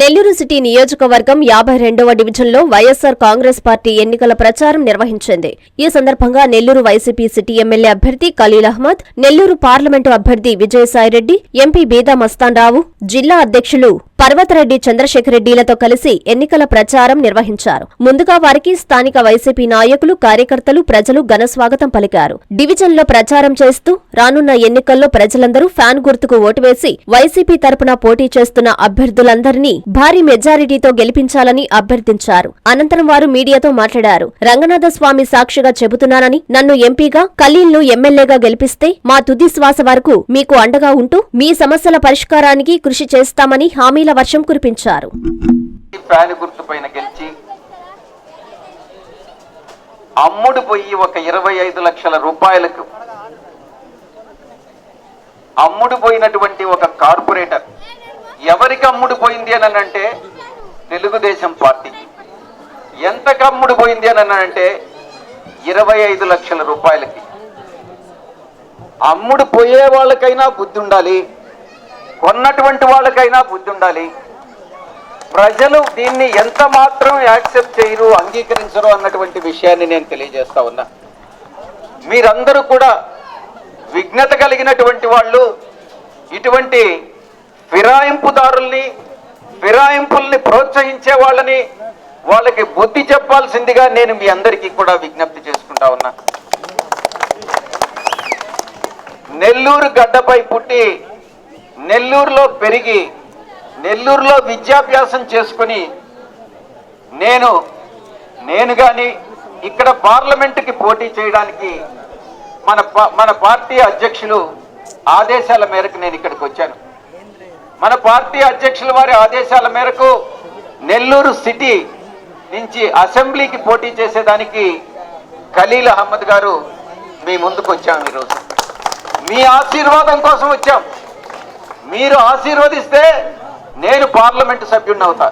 Nellore city నియోజకవర్గం యాభై రెండవ డివిజన్లో వైఎస్సార్ కాంగ్రెస్ పార్టీ ఎన్నికల ప్రచారం నిర్వహించింది. ఈ సందర్భంగా నెల్లూరు వైసీపీ సిటీ ఎమ్మెల్యే అభ్యర్థి ఖలీల్ అహ్మద్ నెల్లూరు పార్లమెంటు అభ్యర్థి విజయసాయిరెడ్డి ఎంపీ బీదా మస్తాన్ రావు జిల్లా అధ్యక్షులు పర్వతరెడ్డి చంద్రశేఖర్ రెడ్డిలతో కలిసి ఎన్నికల ప్రచారం నిర్వహించారు. ముందుగా వారికి స్థానిక వైసీపీ నాయకులు కార్యకర్తలు ప్రజలు ఘనస్వాగతం పలికారు. డివిజన్లో ప్రచారం చేస్తూ రానున్న ఎన్నికల్లో ప్రజలందరూ ఫ్యాన్ గుర్తుకు ఓటు వేసి వైసీపీ తరపున పోటీ చేస్తున్న అభ్యర్థులందరినీ భారీ మెజారిటీతో గెలిపించాలని అభ్యర్థించారు. అనంతరం వారు మీడియాతో మాట్లాడారు. రంగనాథ స్వామి సాక్షిగా చెబుతున్నానని నన్ను ఎంపీగా ఖలీల్ను ఎమ్మెల్యేగా గెలిపిస్తే మా తుది శ్వాస వరకు మీకు అండగా ఉంటూ మీ సమస్యల పరిష్కారానికి కృషి చేస్తామని హామీల వర్షం కురిపించారు. ఫ్యాన్ గుర్తు పైన గెలిచి అమ్ముడు పోయి ఒక ఇరవై ఐదు లక్షల రూపాయలకు అమ్ముడు పోయినటువంటి ఒక కార్పొరేటర్ ఎవరికి అమ్ముడు పోయింది అని అంటే తెలుగుదేశం పార్టీ. ఎంతకు అమ్ముడు పోయింది అని అంటే ఇరవై ఐదు లక్షల రూపాయలకి. అమ్ముడు పోయే వాళ్ళకైనా బుద్ధి ఉండాలి కొన్నటువంటి వాళ్ళకైనా బుద్ధి ఉండాలి. ప్రజలు దీన్ని ఎంత మాత్రం యాక్సెప్ట్ చేయరు అంగీకరించరు అన్నటువంటి విషయాన్ని నేను తెలియజేస్తా ఉన్నా. మీరందరూ కూడా విఘ్నత కలిగినటువంటి వాళ్ళు ఇటువంటి ఫిరాయింపుదారుల్ని ఫిరాయింపుల్ని ప్రోత్సహించే వాళ్ళని వాళ్ళకి బుద్ధి చెప్పాల్సిందిగా నేను మీ అందరికీ కూడా విజ్ఞప్తి చేసుకుంటా ఉన్నా. నెల్లూరు గడ్డపై పుట్టి నెల్లూరులో పెరిగి నెల్లూరులో విద్యాభ్యాసం చేసుకుని నేను నేను కానీ ఇక్కడ పార్లమెంటుకి పోటీ చేయడానికి మన మన పార్టీ అధ్యక్షులు ఆదేశాల మేరకు నేను ఇక్కడికి వచ్చాను. మన పార్టీ అధ్యక్షుల వారి ఆదేశాల మేరకు నెల్లూరు సిటీ నుంచి అసెంబ్లీకి పోటీ చేసేదానికి ఖలీల్ అహ్మద్ గారు మీ ముందుకు వచ్చాము ఈరోజు. మీ ఆశీర్వాదం కోసం వచ్చాం. మీరు ఆశీర్వదిస్తే నేను పార్లమెంటు సభ్యుడిని అవుతా.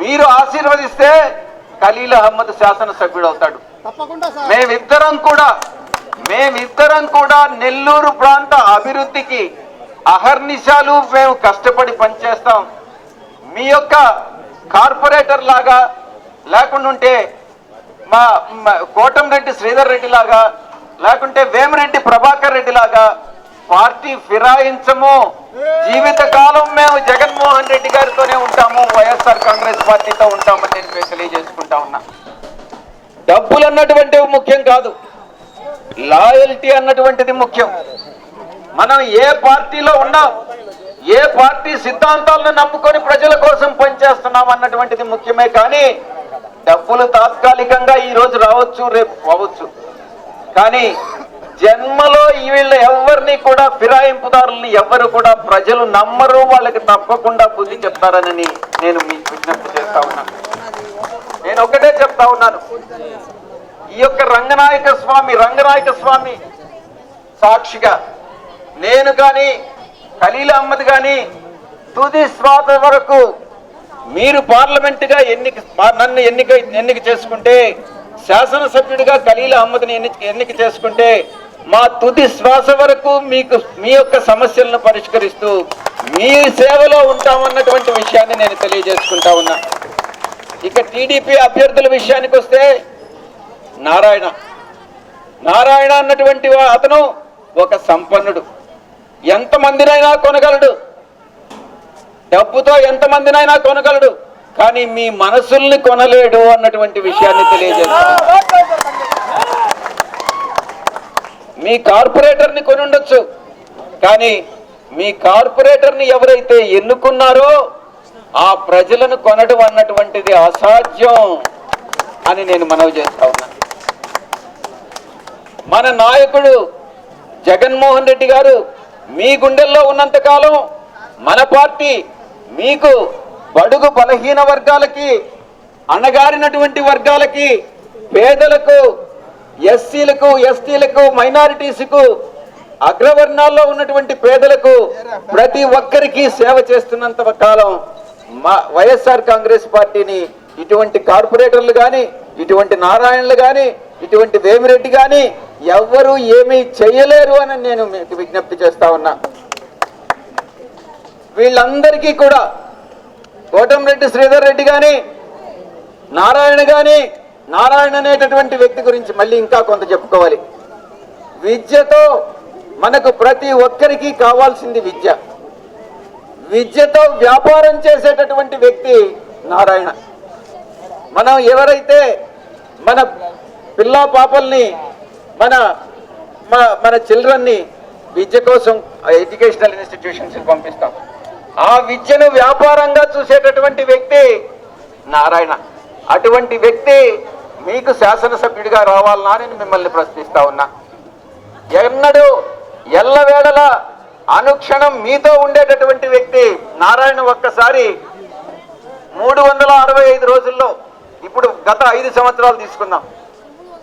మీరు ఆశీర్వదిస్తే ఖలీల్ అహ్మద్ శాసనసభ్యుడు అవుతాడు. మేమిద్దరం కూడా మేమిద్దరం కూడా నెల్లూరు ప్రాంత అభివృద్ధికి అహర్నిశాలు మేము కష్టపడి పనిచేస్తాం. మీ యొక్క కార్పొరేటర్ లాగా లేకుండుంటే మా కోటంరెడ్డి శ్రీధర్ రెడ్డి లాగా లేకుంటే వేమిరెడ్డి ప్రభాకర్ రెడ్డి లాగా పార్టీ ఫిరాయించము. జీవితకాలం మేము జగన్మోహన్ రెడ్డి గారితోనే ఉంటాము. వైఎస్ఆర్ కాంగ్రెస్ పార్టీతో ఉంటామని నేను తెలియజేసుకుంటా ఉన్నా. డబ్బులు అన్నటువంటివి ముఖ్యం కాదు. లాయల్టీ అన్నటువంటిది ముఖ్యం. మనం ఏ పార్టీలో ఉన్నాం ఏ పార్టీ సిద్ధాంతాలను నమ్ముకొని ప్రజల కోసం పనిచేస్తున్నాం అన్నటువంటిది ముఖ్యమే కానీ డబ్బులు తాత్కాలికంగా ఈ రోజు రావచ్చు రేపు అవ్వచ్చు కానీ జన్మలో వీళ్ళు వీళ్ళ ఎవరిని కూడా ఫిరాయింపుదారుల్ని ఎవరు కూడా ప్రజలు నమ్మరు వాళ్ళకి తప్పకుండా బుద్ధి చెప్తారని నేను మీకు విజ్ఞప్తి చేస్తా ఉన్నాను నేను ఒకటే చెప్తా ఉన్నాను. ఈ యొక్క రంగనాయక స్వామి రంగనాయక స్వామి సాక్షిగా నేను కానీ ఖలీల్ అహ్మద్ కానీ తుది శ్వాస వరకు మీరు పార్లమెంటుగా ఎన్నిక నన్ను ఎన్నిక ఎన్నిక చేసుకుంటే శాసనసభ్యుడిగా ఖలీల్ అహ్మద్ని ఎన్ని ఎన్నిక చేసుకుంటే మా తుది శ్వాస వరకు మీకు మీ యొక్క సమస్యలను పరిష్కరిస్తూ మీ సేవలో ఉంటామన్నటువంటి విషయాన్ని నేను తెలియజేసుకుంటా ఉన్నా. ఇక టీడీపీ అభ్యర్థుల విషయానికి వస్తే నారాయణ. నారాయణ అన్నటువంటి అతను ఒక సంపన్నుడు. ఎంతమందినైనా కొనగలడు. డబ్బుతో ఎంతమందినైనా కొనగలడు. కానీ మీ మనసుల్ని కొనలేడు అన్నటువంటి విషయాన్ని తెలియజేస్తాను. మీ కార్పొరేటర్ని కొని ఉండొచ్చు కానీ మీ కార్పొరేటర్ని ఎవరైతే ఎన్నుకున్నారో ఆ ప్రజలను కొనడం అన్నటువంటిది అసాధ్యం అని నేను మనవి చేస్తా ఉన్నాను. మన నాయకుడు జగన్మోహన్ రెడ్డి గారు మీ గుండెల్లో ఉన్నంతకాలం మన పార్టీ మీకు బడుగు బలహీన వర్గాలకి అణగారినటువంటి వర్గాలకి పేదలకు ఎస్సీలకు ఎస్టీలకు మైనారిటీస్కు అగ్రవర్ణాల్లో ఉన్నటువంటి పేదలకు ప్రతి ఒక్కరికి సేవ చేస్తున్నంత కాలం మా వైఎస్ఆర్ కాంగ్రెస్ పార్టీని ఇటువంటి కార్పొరేటర్లు కానీ ఇటువంటి నారాయణలు కానీ ఇటువంటి వేమిరెడ్డి కానీ ఎవ్వరూ ఏమీ చేయలేరు అని నేను మీకు విజ్ఞప్తి చేస్తా ఉన్నా. వీళ్ళందరికీ కూడా కోటంరెడ్డి శ్రీధర్ రెడ్డి కానీ నారాయణ కానీ నారాయణ అనేటటువంటి వ్యక్తి గురించి మళ్ళీ ఇంకా కొంత చెప్పుకోవాలి. విద్యతో మనకు ప్రతి ఒక్కరికి కావాల్సింది విద్య. విద్యతో వ్యాపారం చేసేటటువంటి వ్యక్తి నారాయణ. మనం ఎవరైతే మన పిల్ల పాపల్ని మన మన చిల్డ్రన్ని విద్య కోసం ఎడ్యుకేషనల్ ఇన్స్టిట్యూషన్స్ పంపిస్తాం. ఆ విద్యను వ్యాపారంగా చూసేటటువంటి వ్యక్తి నారాయణ. అటువంటి వ్యక్తి మీకు శాసనసభ్యుడిగా రావాలనా నేను మిమ్మల్ని ప్రశ్నిస్తా ఉన్నా. ఎన్నడూ ఎల్లవేళల అనుక్షణం మీతో ఉండేటటువంటి వ్యక్తి నారాయణ ఒక్కసారి మూడు వందల అరవై ఐదు రోజుల్లో ఇప్పుడు గత ఐదు సంవత్సరాలు తీసుకుందాం.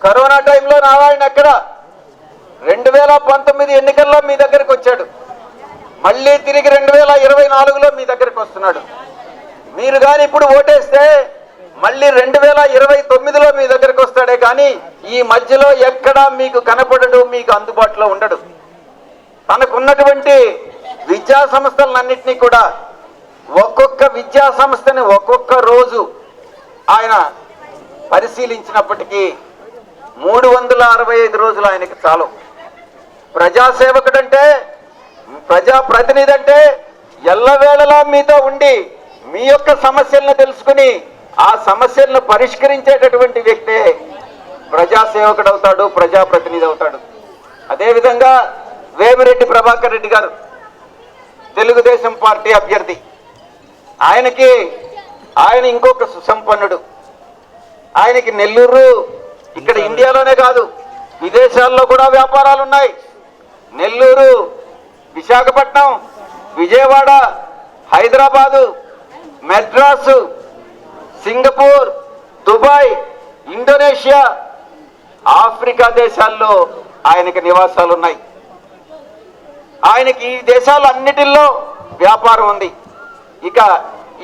కరోనా టైంలో నారాయణ ఎక్కడ? రెండు వేల పంతొమ్మిది ఎన్నికల్లో మీ దగ్గరికి వచ్చాడు. మళ్ళీ తిరిగి రెండు వేల ఇరవై నాలుగులో మీ దగ్గరికి వస్తున్నాడు. మీరు కానీ ఇప్పుడు ఓటేస్తే మళ్ళీ రెండు వేల ఇరవై తొమ్మిదిలో మీ దగ్గరికి వస్తాడే కానీ ఈ మధ్యలో ఎక్కడా మీకు కనపడడు మీకు అందుబాటులో ఉండడు. తనకున్నటువంటి విద్యా సంస్థలన్నింటినీ కూడా ఒక్కొక్క విద్యా సంస్థని ఒక్కొక్క రోజు ఆయన పరిశీలించినప్పటికీ మూడు వందల అరవై ఐదు రోజులు ఆయనకి చాలు. ప్రజాసేవకుడంటే ప్రజా ప్రతినిధి అంటే ఎల్లవేళలా మీతో ఉండి మీ యొక్క సమస్యలను తెలుసుకుని ఆ సమస్యలను పరిష్కరించేటటువంటి వ్యక్తే ప్రజాసేవకుడు అవుతాడు ప్రజాప్రతినిధి అవుతాడు. అదేవిధంగా వేమిరెడ్డి ప్రభాకర్ రెడ్డి గారు తెలుగుదేశం పార్టీ అభ్యర్థి. ఆయనకి ఆయన ఇంకొక సుసంపన్నుడు. ఆయనకి నెల్లూరు ఇక్కడ ఇండియాలోనే కాదు విదేశాల్లో కూడా వ్యాపారాలు ఉన్నాయి Nellore Visakhapatnam Vijayawada Hyderabad Madras Singapore Dubai Indonesia Africa దేశాల్లో ఆయనకి నివాసాలు ఉన్నాయి ఆయనకి ఈ దేశాలన్నిటిల్లో వ్యాపారం ఉంది. ఇక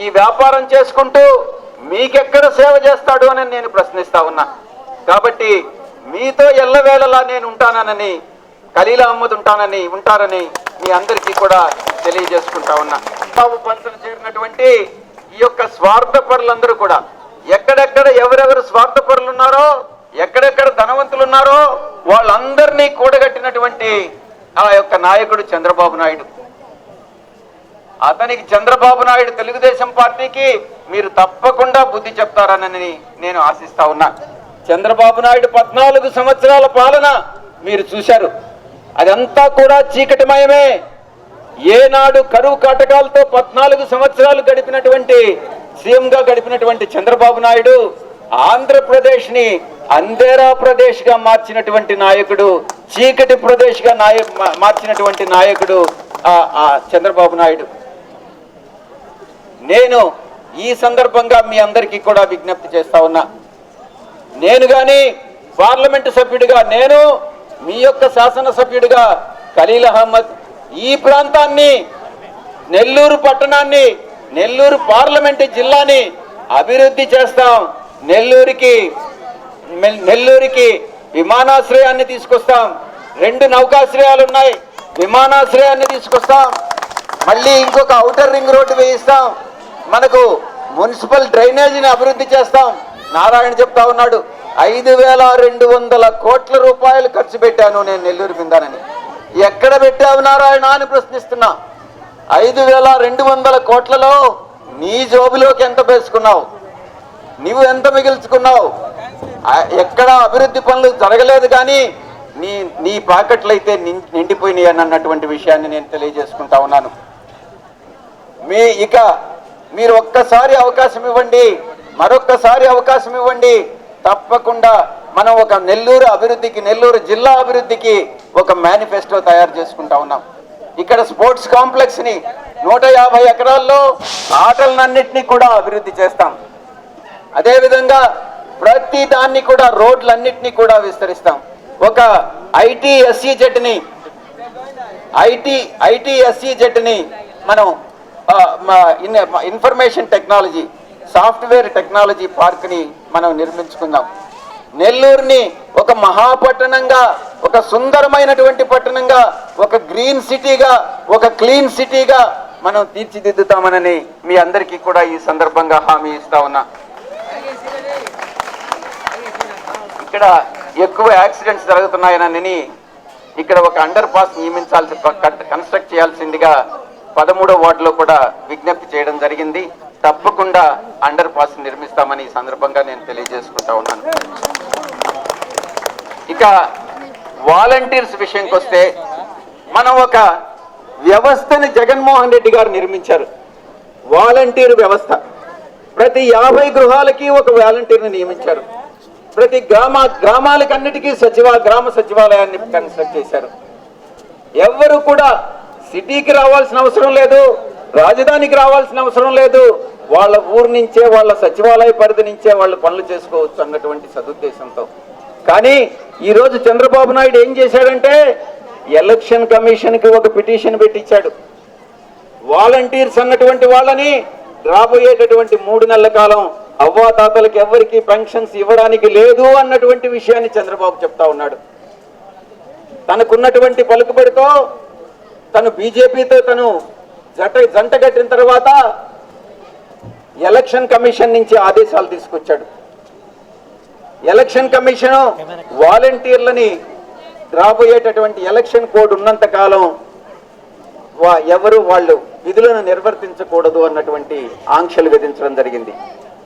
ఈ వ్యాపారం చేసుకుంటూ మీకెక్కడ సేవ చేస్తాడు అని నేను ప్రశ్నిస్తా ఉన్నా. కాబట్టి మీతో ఎల్లవేళలా నేను ఉంటానని ఖలీలా అహ్మద్ ఉంటానని ఉంటారని మీ అందరికీ కూడా తెలియజేసుకుంటా ఉన్నా. బాబు పంతులు చేరినటువంటి ఈ యొక్క స్వార్థపరులందరూ కూడా ఎక్కడెక్కడ ఎవరెవరు స్వార్థపరులు ఉన్నారో ఎక్కడెక్కడ ధనవంతులు ఉన్నారో వాళ్ళందరినీ కూడగట్టినటువంటి ఆ యొక్క నాయకుడు చంద్రబాబు నాయుడు. అతనికి చంద్రబాబు నాయుడు తెలుగుదేశం పార్టీకి మీరు తప్పకుండా బుద్ధి చెప్తారనని నేను ఆశిస్తా ఉన్నా. చంద్రబాబు నాయుడు పద్నాలుగు సంవత్సరాల పాలన మీరు చూశారు. అదంతా కూడా చీకటిమయమే. ఏనాడు కరువు కాటకాలతో పద్నాలుగు సంవత్సరాలు గడిపినటువంటి సీఎంగా గడిపినటువంటి చంద్రబాబు నాయుడు ఆంధ్రప్రదేశ్ని అంధేరా ప్రదేశ్గా మార్చినటువంటి నాయకుడు చీకటి ప్రదేశ్గా నాయ మార్చినటువంటి నాయకుడు ఆ ఆ చంద్రబాబు నాయుడు. నేను ఈ సందర్భంగా మీ అందరికీ కూడా విజ్ఞప్తి చేస్తా ఉన్నా. నేను కానీ పార్లమెంటు సభ్యుడిగా నేను మీ యొక్క శాసనసభ్యుడిగా ఖలీల్ అహ్మద్ ఈ ప్రాంతాన్ని నెల్లూరు పట్టణాన్ని నెల్లూరు పార్లమెంటు జిల్లాని అభివృద్ధి చేస్తాం. నెల్లూరికి నెల్లూరికి విమానాశ్రయాన్ని తీసుకొస్తాం. రెండు నౌకాశ్రయాలు ఉన్నాయి విమానాశ్రయాన్ని తీసుకొస్తాం. మళ్ళీ ఇంకొక అవుటర్ రింగ్ రోడ్డు వేయిస్తాం. మనకు మున్సిపల్ డ్రైనేజీని అభివృద్ధి చేస్తాం. నారాయణ చెప్తా ఉన్నాడు ఐదు వేల రెండు వందల కోట్ల రూపాయలు ఖర్చు పెట్టాను నేను నెల్లూరు కిందనని ఎక్కడ పెట్టావు నారాయణ అని ప్రశ్నిస్తున్నా. ఐదు వేల రెండు వందల కోట్లలో నీ జోబులోకి ఎంత వేసుకున్నావు? నువ్వు ఎంత మిగిల్చుకున్నావు? ఎక్కడ అభివృద్ధి పనులు జరగలేదు కానీ నీ నీ పాకెట్లు అయితే నిం- నిండిపోయినాయి అని అన్నటువంటి విషయాన్ని నేను తెలియజేసుకుంటా ఉన్నాను. మీ ఇక మీరు ఒక్కసారి అవకాశం ఇవ్వండి. మరొక్కసారి అవకాశం ఇవ్వండి. తప్పకుండా మనం ఒక నెల్లూరు అభివృద్ధికి నెల్లూరు జిల్లా అభివృద్ధికి ఒక మేనిఫెస్టో తయారు చేసుకుంటా ఉన్నాం. ఇక్కడ స్పోర్ట్స్ కాంప్లెక్స్ని నూట యాభై ఎకరాల్లో ఆటలన్నింటినీ కూడా అభివృద్ధి చేస్తాం. అదేవిధంగా ప్రతి దాన్ని కూడా రోడ్లన్నింటినీ కూడా విస్తరిస్తాం. ఒక ఐటీఎస్సీ జెట్ని ఐటీ ఐటీఎస్సీ జెట్ని మనం ఇన్- ఇన్ఫర్మేషన్ టెక్నాలజీ సాఫ్ట్వేర్ టెక్నాలజీ పార్క్ని మనం నిర్మించుకుందాం. నెల్లూరుని ఒక మహాపట్టణంగా ఒక సుందరమైనటువంటి పట్టణంగా ఒక గ్రీన్ సిటీగా ఒక క్లీన్ సిటీగా మనం తీర్చిదిద్దుతామనని మీ అందరికీ కూడా ఈ సందర్భంగా హామీ ఇస్తా ఉన్నా. ఇక్కడ ఎక్కువ యాక్సిడెంట్స్ జరుగుతున్నాయనని ఇక్కడ ఒక అండర్ పాస్ నియమించాల్సి కన్స్ట్రక్ట్ చేయాల్సిందిగా పదమూడో వార్డులో కూడా విజ్ఞప్తి చేయడం జరిగింది. తప్పకుండా అండర్ పాస్ నిర్మిస్తామని ఈ సందర్భంగా నేను తెలియజేసుకుంటా ఉన్నాను. ఇక వాలంటీర్స్ విషయంకి వస్తే మనం ఒక వ్యవస్థని జగన్మోహన్ రెడ్డి గారు నిర్మించారు. వాలంటీర్ వ్యవస్థ. ప్రతి యాభై గృహాలకి ఒక వాలంటీర్ని నియమించారు. ప్రతి గ్రామ గ్రామాలకన్నిటికీ సచివ గ్రామ సచివాలయాన్ని కన్స్ట్రక్ట్ చేశారు. ఎవ్వరు కూడా సిటీకి రావాల్సిన అవసరం లేదు. రాజధానికి రావాల్సిన అవసరం లేదు. వాళ్ళ ఊరు నుంచే వాళ్ళ సచివాలయ పరిధి నుంచే వాళ్ళు పనులు చేసుకోవచ్చు అన్నటువంటి సదుద్దేశంతో. కానీ ఈరోజు చంద్రబాబు నాయుడు ఏం చేశాడంటే ఎలక్షన్ కమిషన్కి ఒక పిటిషన్ పెట్టించాడు వాలంటీర్స్ అన్నటువంటి వాళ్ళని రాబోయేటటువంటి మూడు నెలల కాలం అవ్వాతాతలకు ఎవరికి పెన్షన్స్ ఇవ్వడానికి లేదు అన్నటువంటి విషయాన్ని చంద్రబాబు చెప్తా ఉన్నాడు. తనకున్నటువంటి పలుకుబడితో తను బీజేపీతో తను జట జంట కట్టిన తర్వాత ఎలక్షన్ కమిషన్ నుంచి ఆదేశాలు తీసుకొచ్చాడు. ఎలక్షన్ కమిషన్ వాలంటీర్లని రాబోయేటటువంటి ఎలక్షన్ కోడ్ ఉన్నంత కాలం వా- ఎవరు వాళ్ళు విధులను నిర్వర్తించకూడదు అన్నటువంటి ఆంక్షలు విధించడం జరిగింది.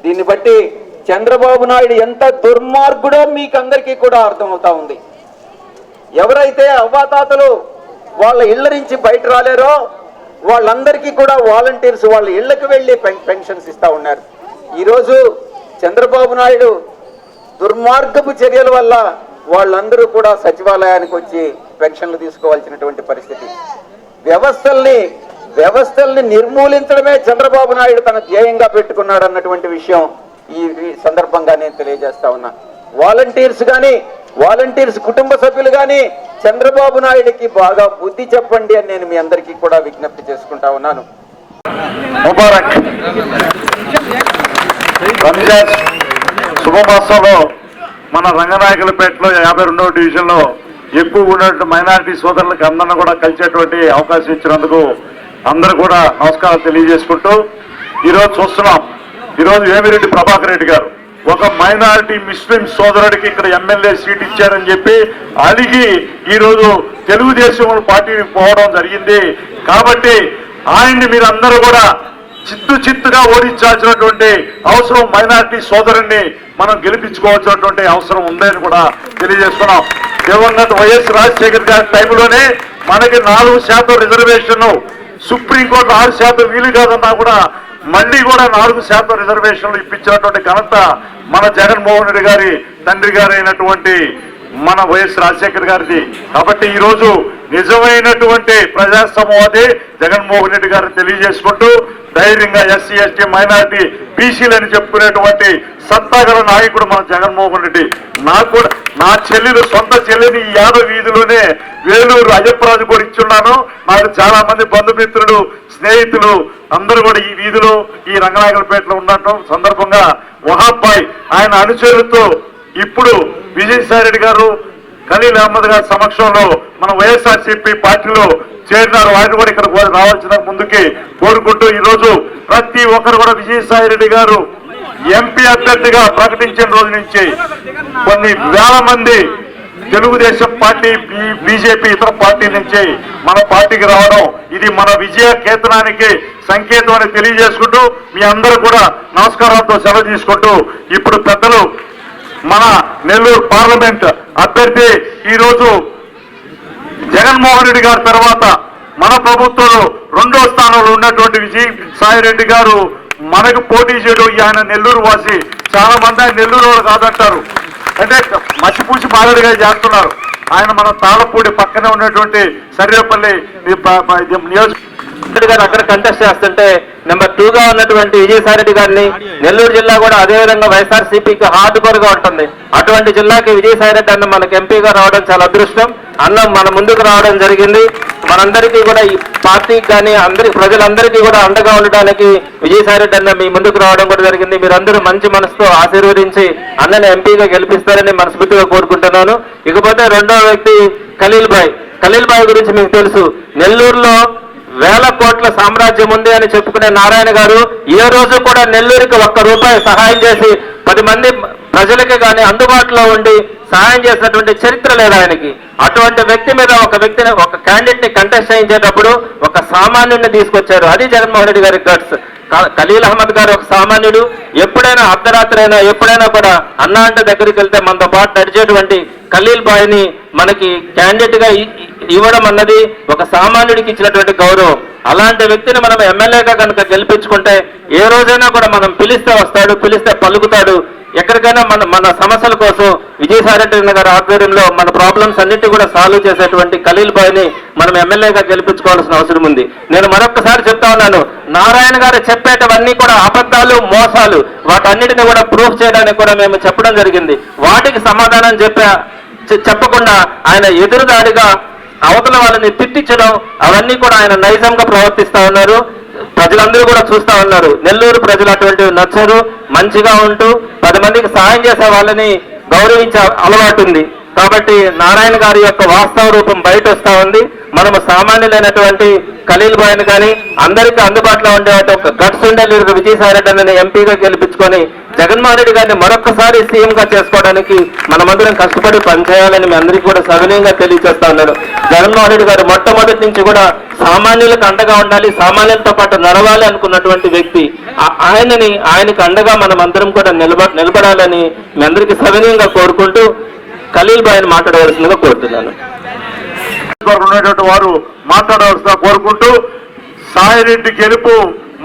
దీన్ని బట్టి చంద్రబాబు నాయుడు ఎంత దుర్మార్గుడో మీకు అందరికీ కూడా అర్థమవుతా ఉంది. ఎవరైతే అవ్వాతాతలు వాళ్ళ ఇళ్ళ నుంచి బయట రాలేరో వాళ్ళందరికీ కూడా వాలంటీర్స్ వాళ్ళ ఇళ్ళకు వెళ్ళి పెన్- పెన్షన్స్ ఇస్తూ ఉన్నారు. ఈరోజు చంద్రబాబు నాయుడు దుర్మార్గపు చర్యల వల్ల వాళ్ళందరూ కూడా సచివాలయానికి వచ్చి పెన్షన్లు తీసుకోవాల్సినటువంటి పరిస్థితి. వ్యవస్థల్ని వ్యవస్థల్ని నిర్మూలించడమే చంద్రబాబు నాయుడు తన ధ్యేయంగా పెట్టుకున్నాడు అన్నటువంటి విషయం ఈ ఈ సందర్భంగా నేను తెలియజేస్తా ఉన్నా. వాలంటీర్స్ కానీ వాలంటీర్స్ కుటుంబ సభ్యులు కానీ చంద్రబాబు నాయుడికి బాగా బుద్ధి చెప్పండి అని నేను మీ అందరికీ కూడా విజ్ఞప్తి చేసుకుంటా ఉన్నాను. ముబారక్. రంజాన్ శుభమాసంలో మన రంగనాయకులపేటలో యాభై రెండవ డివిజన్లో ఎక్కువ ఉన్నటువంటి మైనారిటీ సోదరులకు అందరిని కూడా కలిసేటువంటి అవకాశం ఇచ్చినందుకు అందరూ కూడా నమస్కారం తెలియజేసుకుంటూ ఈరోజు చూస్తున్నాం. ఈరోజు వేమిరెడ్డి ప్రభాకర్ రెడ్డి గారు. ఒక మైనారిటీ ముస్లిం సోదరుడికి ఇక్కడ ఎమ్మెల్యే సీట్ ఇచ్చారని చెప్పి అడిగి ఈరోజు తెలుగుదేశం పార్టీని పోవడం జరిగింది. కాబట్టి ఆయన్ని మీరందరూ కూడా చిత్తు చిత్తుగా ఓడించాల్సినటువంటి అవసరం మైనారిటీ సోదరుణ్ణి మనం గెలిపించుకోవాల్సినటువంటి అవసరం ఉందని కూడా తెలియజేస్తున్నాం. దివంగత వైఎస్ రాజశేఖర్ గారి టైంలోనే మనకి నాలుగు శాతం రిజర్వేషన్ సుప్రీంకోర్టు ఆరు శాతం వీలు కాదన్నా కూడా మళ్ళీ కూడా నాలుగు శాతం రిజర్వేషన్లు ఇప్పించినటువంటి ఘనత మన జగన్మోహన్ రెడ్డి గారి తండ్రి గారు అయినటువంటి మన వైఎస్ రాజశేఖర్ గారిది. కాబట్టి ఈ రోజు నిజమైనటువంటి ప్రజాస్వామ్యవాది జగన్మోహన్ రెడ్డి గారిని తెలియజేసుకుంటూ ధైర్యంగా ఎస్సీ ఎస్టీ మైనారిటీ బీసీలని చెప్పుకునేటువంటి సత్తాగల నాయకుడు మన జగన్మోహన్ రెడ్డి. నాకు కూడా నా చెల్లెలు సొంత చెల్లెని ఈ వీధిలోనే వేలూరు అయ్యప్పరాజు కూడా ఇచ్చున్నాను. నాకు చాలా మంది బంధుమిత్రులు స్నేహితులు అందరూ కూడా ఈ వీధిలో ఈ రంగనాయకులపేటలో ఉండటం సందర్భంగా వహాబ్బాయ్ ఆయన అనుచరులతో ఇప్పుడు విజయసాయి రెడ్డి గారు ఖలీల్ అహ్మద్ గారి సమక్షంలో మన వైఎస్ఆర్సీపీ పార్టీలో చేరినారు. ఆయన కూడా ఇక్కడ రావాల్సిన ముందుకి కోరుకుంటూ ఈరోజు ప్రతి ఒక్కరు కూడా విజయసాయి రెడ్డి గారు ఎంపీ అభ్యర్థిగా ప్రకటించిన రోజు నుంచి కొన్ని వేల మంది తెలుగుదేశం పార్టీ బీజేపీ ఇతర పార్టీ నుంచి మన పార్టీకి రావడం ఇది మన విజయ కేతనానికి సంకేతం అని తెలియజేసుకుంటూ మీ అందరూ కూడా నమస్కారాలతో సెలవు తీసుకుంటూ ఇప్పుడు పెద్దలు మన నెల్లూరు పార్లమెంట్ అభ్యర్థి ఈరోజు జగన్మోహన్ రెడ్డి గారి తర్వాత మన ప్రభుత్వంలో రెండో స్థానంలో ఉన్నటువంటి విజయ్ సాయి రెడ్డి గారు మనకు పోటీ చేయడం ఈ ఆయన నెల్లూరు వాసి. చాలా మంది ఆయన నెల్లూరు వాళ్ళు కాదంటారు. అంటే మసిపూసి మాదిరిగా చేస్తున్నారు. ఆయన మన తాళపూడి పక్కనే ఉన్నటువంటి సర్వేపల్లి నియోజక రెడ్డి గారు అక్కడ కంటెస్ట్ చేస్తుంటే నెంబర్ టూ గా ఉన్నటువంటి విజయసాయి రెడ్డి గారిని నెల్లూరు జిల్లా కూడా అదే విధంగా వైఎస్ఆర్ సిపికి హార్డ్ కోర్గా ఉంటుంది. అటువంటి జిల్లాకి విజయసాయి రెడ్డి అన్న మనకు ఎంపీగా రావడం చాలా అదృష్టం. అన్న మన ముందుకు రావడం జరిగింది. మనందరికీ కూడా ఈ పార్టీకి కానీ అందరి ప్రజలందరికీ కూడా అండగా ఉండడానికి విజయసాయి రెడ్డి అన్న మీ ముందుకు రావడం కూడా జరిగింది. మీరందరూ మంచి మనసుతో ఆశీర్వదించి అన్నని ఎంపీగా గెలిపిస్తారని మనస్ఫూర్తిగా కోరుకుంటున్నాను. ఇకపోతే రెండో వ్యక్తి ఖలీల్ భాయ్. ఖలీల్ భాయ్ గురించి మీకు తెలుసు. నెల్లూరులో వేల కోట్ల సామ్రాజ్యం ఉంది అని చెప్పుకునే నారాయణ గారు ఏ రోజు కూడా నెల్లూరుకి ఒక్క రూపాయి సహాయం చేసి పది మంది ప్రజలకి కానీ అందుబాటులో ఉండి సహాయం చేసినటువంటి చరిత్ర లేదు ఆయనకి. అటువంటి వ్యక్తి మీద ఒక వ్యక్తిని ఒక క్యాండిడేట్ని కంటెస్ట్ చేయించేటప్పుడు ఒక సామాన్యుడిని తీసుకొచ్చారు. అది జగన్మోహన్ రెడ్డి గారి గట్స్. ఖలీల్ అహ్మద్ గారు ఒక సామాన్యుడు. ఎప్పుడైనా అర్ధరాత్రి అయినా ఎప్పుడైనా కూడా అన్నా అంటే దగ్గరికి వెళ్తే మనతో పాటు నడిచేటువంటి ఖలీల్ బాయ్ని మనకి క్యాండిడేట్గా ఇవ్వడం అన్నది ఒక సామాన్యుడికి ఇచ్చినటువంటి గౌరవం. అలాంటి వ్యక్తిని మనం ఎమ్మెల్యేగా కనుక గెలిపించుకుంటే ఏ రోజైనా కూడా మనం పిలిస్తే వస్తాడు పిలిస్తే పలుకుతాడు. ఎక్కడికైనా మన మన సమస్యల కోసం విజయసాయిరెడ్డి గారి ఆధ్వర్యంలో మన ప్రాబ్లమ్స్ అన్నిటి కూడా సాల్వ్ చేసేటువంటి ఖలీల్ బాయ్ని మనం ఎమ్మెల్యేగా గెలిపించుకోవాల్సిన అవసరం ఉంది. నేను మరొకసారి చెప్తా ఉన్నాను నారాయణ గారు చెప్పేటవన్నీ కూడా అబద్ధాలు మోసాలు వాటన్నిటిని కూడా ప్రూఫ్ చేయడానికి కూడా మేము చెప్పడం జరిగింది. వాటికి సమాధానం చెప్పా చెప్పకుండా ఆయన ఎదురుదాడిగా అవతల వాళ్ళని తిట్టించడం అవన్నీ కూడా ఆయన నైజంగా ప్రవర్తిస్తూ ఉన్నారు. ప్రజలందరూ కూడా చూస్తూ ఉన్నారు. నెల్లూరు ప్రజలు అటువంటివి నచ్చరు మంచిగా ఉంటూ పది మందికి సహాయం చేసే వాళ్ళని గౌరవించే అలవాటు ఉంది. కాబట్టి నారాయణ గారి యొక్క వాస్తవ రూపం బయట వస్తూ ఉంది. మనము సామాన్యులైనటువంటి ఖలీల్ బాయ్ని కానీ అందరికీ అందుబాటులో ఉండే ఒక గట్స్ ఉండే మీరు విజయసాయిరెడ్డి ఎంపీగా గెలిపించుకొని జగన్మోహన్ రెడ్డి గారిని మరొకసారి సీఎంగా చేసుకోవడానికి మనమందరం కష్టపడి పనిచేయాలని మీ అందరికీ కూడా సవినీయంగా తెలియజేస్తా ఉన్నాను. జగన్మోహన్ రెడ్డి గారు మొట్టమొదటి నుంచి కూడా సామాన్యులకు అండగా ఉండాలి సామాన్యులతో పాటు నడవాలి అనుకున్నటువంటి వ్యక్తి. ఆయనని ఆయనకు అండగా మనం అందరం కూడా నిలబ నిలబడాలని మీ అందరికీ సవినీయంగా కోరుకుంటూ ఖలీల్ బాయ్ని మాట్లాడవలసిందిగా కోరుతున్నాను. ఉన్నటువంటి వారు మాట్లాడవలసిన కోరుకుంటూ సాయిరెడ్డి గెలుపు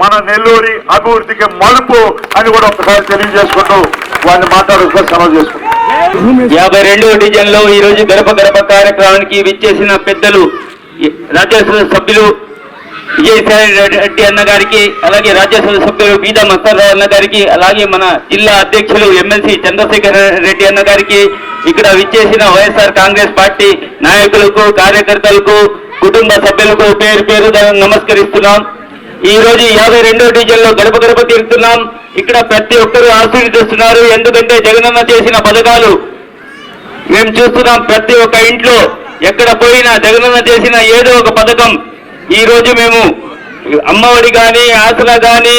మన నెల్లూరి అభివృద్ధికి మలుపు అని కూడా ఒకసారి తెలియజేసుకుంటూ వారిని మాట్లాడుతూ సెలవు చేసుకుంటాం యాభై రెండవ డివిజన్లో ఈ రోజు గడప గడప కార్యక్రమానికి విచ్చేసిన పెద్దలు రాజ్యసభ సభ్యులు విజయసాయి రెడ్డి అన్న గారికి అలాగే రాజ్యసభ సభ్యులు బీదా మస్తారావు అన్న గారికి అలాగే మన జిల్లా అధ్యక్షులు ఎమ్మెల్సీ చంద్రశేఖర్ రెడ్డి అన్న గారికి ఇక్కడ విచ్చేసిన వైఎస్ఆర్ కాంగ్రెస్ పార్టీ నాయకులకు కార్యకర్తలకు కుటుంబ సభ్యులకు పేరు పేరు నమస్కరిస్తున్నాం. ఈ రోజు యాభై రెండో డివిజన్ గడప గడప తీరుతున్నాం ఇక్కడ ప్రతి ఒక్కరూ ఆశీర్వదిస్తున్నారు. ఎందుకంటే జగనన్న చేసిన పథకాలు మేము చూస్తున్నాం ప్రతి ఒక్క ఇంట్లో. ఎక్కడ పోయినా జగనన్న చేసిన ఏదో ఒక పథకం. ఈ రోజు మేము అమ్మఒడి కానీ ఆసన కానీ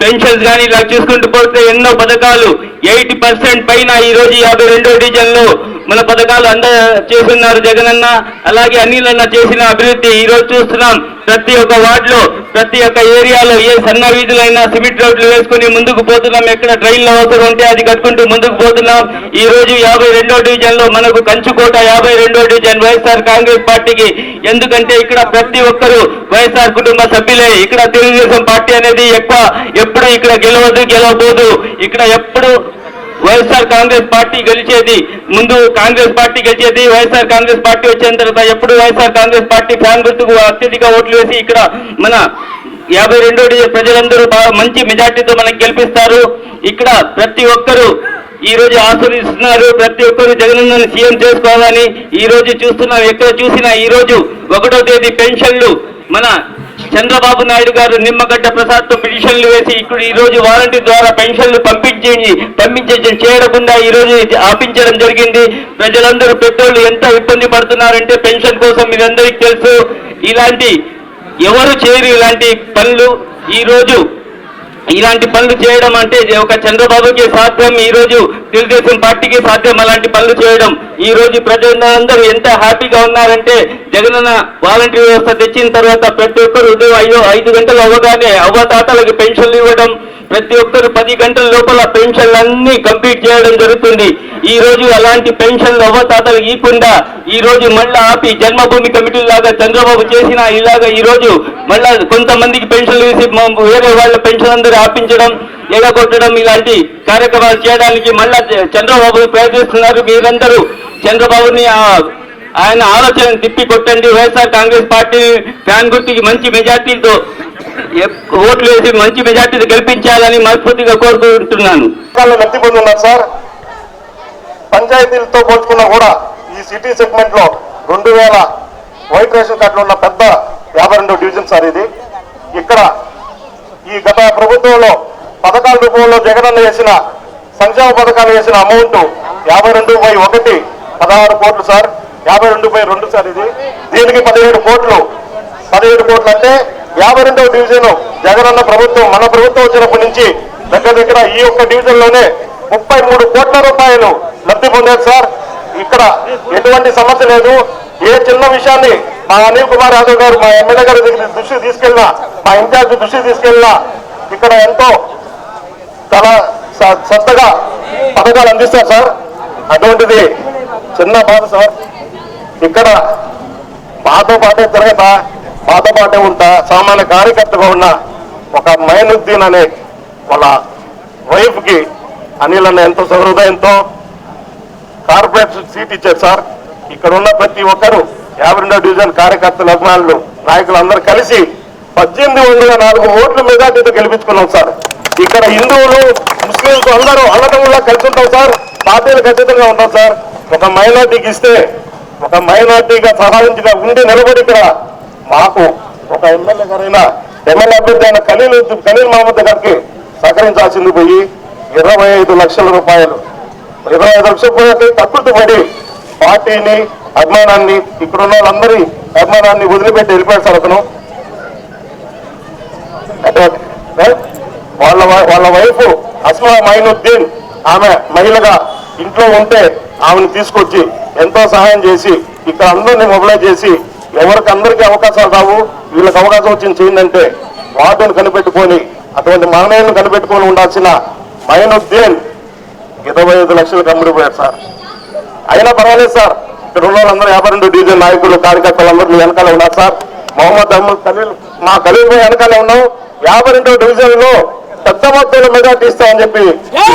పెన్షన్స్ కానీ ఇలా చూసుకుంటూ పోతే ఎన్నో పథకాలు ఎయిటీ పర్సెంట్ పైన ఈరోజు యాభై రెండో డివిజన్లో మన పథకాలు అంద చేస్తున్నారు జగనన్న. అలాగే అనిలన్న చేసిన అభివృద్ధి ఈరోజు చూస్తున్నాం. ప్రతి ఒక్క వార్డులో ప్రతి ఒక్క ఏరియాలో ఏ సన్న వీధులైనా సిమెంట్ రోడ్లు వేసుకుని ముందుకు పోతున్నాం. ఎక్కడ ట్రైన్లో అవసరం ఉంటే అది కట్టుకుంటూ ముందుకు పోతున్నాం. ఈ రోజు యాభై రెండో డివిజన్లో మనకు కంచుకోట యాభై రెండో డివిజన్ వైఎస్ఆర్ కాంగ్రెస్ పార్టీకి. ఎందుకంటే ఇక్కడ ప్రతి ఒక్కరు వైఎస్ఆర్ కుటుంబ సభ్యులే. ఇక్కడ తెలుగుదేశం పార్టీ అనేది ఎక్కువ. ఎప్పుడు ఇక్కడ గెలవదు గెలవబోదు. ఇక్కడ ఎప్పుడు వైఎస్ఆర్ కాంగ్రెస్ పార్టీ గెలిచేది ముందు కాంగ్రెస్ పార్టీ గెలిచేది వైఎస్ఆర్ కాంగ్రెస్ పార్టీ వచ్చిన తర్వాత ఎప్పుడు వైఎస్ఆర్ కాంగ్రెస్ పార్టీ ఫ్యాన్ గుర్తుకు అత్యధిక ఓట్లు వేసి ఇక్కడ మన యాభై రెండో ప్రజలందరూ బాగా మంచి మెజార్టీతో మనకి గెలిపిస్తారు. ఇక్కడ ప్రతి ఒక్కరూ ఈ రోజు ఆస్వాదిస్తున్నారు ప్రతి ఒక్కరు జగనన్నను సీఎం చేసుకోవాలని ఈ రోజు చూస్తున్నాం. ఎక్కడ చూసినా ఈ రోజు ఒకటో తేదీ పెన్షన్లు మన చంద్రబాబు నాయుడు గారు నిమ్మగడ్డ ప్రసాద్తో పిటిషన్లు వేసి ఇక్కడ ఈ రోజు వారంటీ ద్వారా పెన్షన్లు పంపించి పంపించే చేయకుండా ఈ రోజు ఆపించడం జరిగింది. ప్రజలందరూ పెద్దోళ్ళు ఎంత ఇబ్బంది పడుతున్నారంటే పెన్షన్ కోసం మీరందరికీ తెలుసు. ఇలాంటి ఎవరు చేయరు ఇలాంటి పనులు. ఈ రోజు ఇలాంటి పనులు చేయడం అంటే ఒక చంద్రబాబుకి సాధ్యం ఈ రోజు తెలుగుదేశం పార్టీకి సాధ్యం అలాంటి పనులు చేయడం. ఈ రోజు ప్రజలందరూ ఎంత హ్యాపీగా ఉన్నారంటే జగనన్న వాలంటీర్ వ్యవస్థ తెచ్చిన తర్వాత ప్రతి ఒక్కరు ఉదయం అయ్యో ఐదు గంటలు అవ్వగానే అవ్వతాతలకి పెన్షన్లు ఇవ్వడం ప్రతి ఒక్కరు పది గంటల లోపల పెన్షన్లు అన్ని కంప్లీట్ చేయడం జరుగుతుంది. ఈ రోజు అలాంటి పెన్షన్లు అవ్వతాతలు ఇవ్వకుండా ఈ రోజు మళ్ళా ఆపి జన్మభూమి కమిటీ లాగా చంద్రబాబు చేసిన ఇలాగా ఈ రోజు మళ్ళా కొంతమందికి పెన్షన్లు వేసి వేరే వాళ్ళ పెన్షన్ అందరూ ఆపించడం ఎగగొట్టడం ఇలాంటి కార్యక్రమాలు చేయడానికి మళ్ళా చంద్రబాబు ప్రయత్నిస్తున్నారు. మీరందరూ చంద్రబాబుని ఆయన ఆలోచన తిప్పి కొట్టండి వైఎస్ఆర్ కాంగ్రెస్ పార్టీ ఫ్యాన్ గుర్తుకి మంచి మెజార్టీతో ఓట్లు వేసి మంచి మెజార్టీ గెలిపించాలని మనస్ఫూర్తిగా కోరుకుంటున్నాను. లబ్ధి పొంది ఉన్నారు సార్. పంచాయతీలతో పోల్చుకున్నా కూడా ఈ సిటీ సెగ్మెంట్లో రెండు వేల వైట్ రేషన్ కార్డులు ఉన్న పెద్ద యాభై రెండు డివిజన్ సార్ ఇది. ఇక్కడ ఈ గత ప్రభుత్వంలో పథకాల రూపంలో జగనన్న వేసిన సంక్షేమ పథకాలు వేసిన అమౌంట్ యాభై రెండు బై ఒకటి పదహారు కోట్లు సార్. యాభై రెండు బై రెండు సార్ ఇది. దీనికి పదిహేడు కోట్లు. పదిహేడు కోట్లు అంటే యాభై రెండవ డివిజన్ జగనన్న ప్రభుత్వం మన ప్రభుత్వం వచ్చినప్పటి నుంచి దగ్గర దగ్గర ఈ యొక్క డివిజన్లోనే ముప్పై మూడు కోట్ల రూపాయలు లబ్ధి పొందారు సార్. ఇక్కడ ఎటువంటి సమస్య లేదు. ఏ చిన్న విషయాన్ని మా అనిల్ కుమార్ యాదవ్ గారు మా ఎమ్మెల్యే గారి దగ్గర దృష్టికి తీసుకెళ్ళినా మా ఇన్ఛార్జ్ దృష్టికి తీసుకెళ్ళినా ఇక్కడ ఎంతో చాలా స- పథకాలు అందిస్తారు సార్. అటువంటిది చిన్న బాధ సార్. ఇక్కడ మాతో పాటే తిరగతా మాతో పాటే ఉంటా సామాన్య కార్యకర్తగా ఉన్న ఒక మైనుద్దీన్ అనే వాళ్ళ వైఫ్కి అనిల్ అన్న ఎంతో సహృదయంతో కార్పొరేట్ సీట్ ఇచ్చారు సార్. ఇక్కడ ఉన్న ప్రతి ఒక్కరు యాభై రెండో డివిజన్ కార్యకర్తలు అభిమానులు నాయకులు అందరూ కలిసి పద్దెనిమిది వందల నాలుగు ఓట్ల మెజార్టీతో గెలిపించుకున్నాం సార్. ఇక్కడ హిందువులు ముస్లింస్ అందరూ అన్నదమ్ములా కలిసి ఉంటాం సార్. పార్టీలు ఖచ్చితంగా ఉంటాం సార్. ఒక మైనార్టీకి ఇస్తే ఒక మైనార్టీగా సహాయించగా ఉండి నిలబడి ఇక్కడ మాకు ఒక ఎమ్మెల్యే గారైనా ఎమ్మెల్యే అభ్యర్థి అయిన ఖలీల్ ఖలీల్ మహమ్మద్ గారికి సహకరించాల్సింది పోయి ఇరవై ఐదు లక్షల రూపాయలు. ఇరవై ఐదు లక్షల రూపాయలకి తక్కువ పడి పార్టీని అభిమానాన్ని ఇక్కడ ఉన్న వాళ్ళందరి అభిమానాన్ని వదిలిపెట్టి వెళ్ళిపోయాడు సార్ అతను. వాళ్ళ వై- వాళ్ళ వైఫ్ అస్మా మైనుద్దీన్ ఆమె మహిళగా ఇంట్లో ఉంటే ఆమెను తీసుకొచ్చి ఎంతో సహాయం చేసి ఇక్కడ అందరినీ మొబిలైజ్ చేసి ఎవరికి అందరికీ అవకాశాలు రావు. వీళ్ళకి అవకాశం వచ్చింది చేయిందంటే వార్డును కనిపెట్టుకొని అటువంటి మహనీయులను కనిపెట్టుకొని ఉండాల్సిన మైనుద్దీన్ ఇరవై ఐదు లక్షలకు అమ్ముడిపోయారు సార్. అయినా పర్వాలేదు సార్. ఇక్కడ ఉన్న వాళ్ళందరూ యాభై రెండు డివిజన్ నాయకులు కార్యకర్తలు అందరూ మీ వెనకాల ఉన్నారు సార్. మొహమ్మద్ అహ్మద్ ఖలీల్ మా ఖలీల్ వెనకాలే ఉన్నాం. యాభై రెండో డివిజన్లో పెద్ద మొత్తంలో మెజార్టీ ఇస్తామని చెప్పి ఈ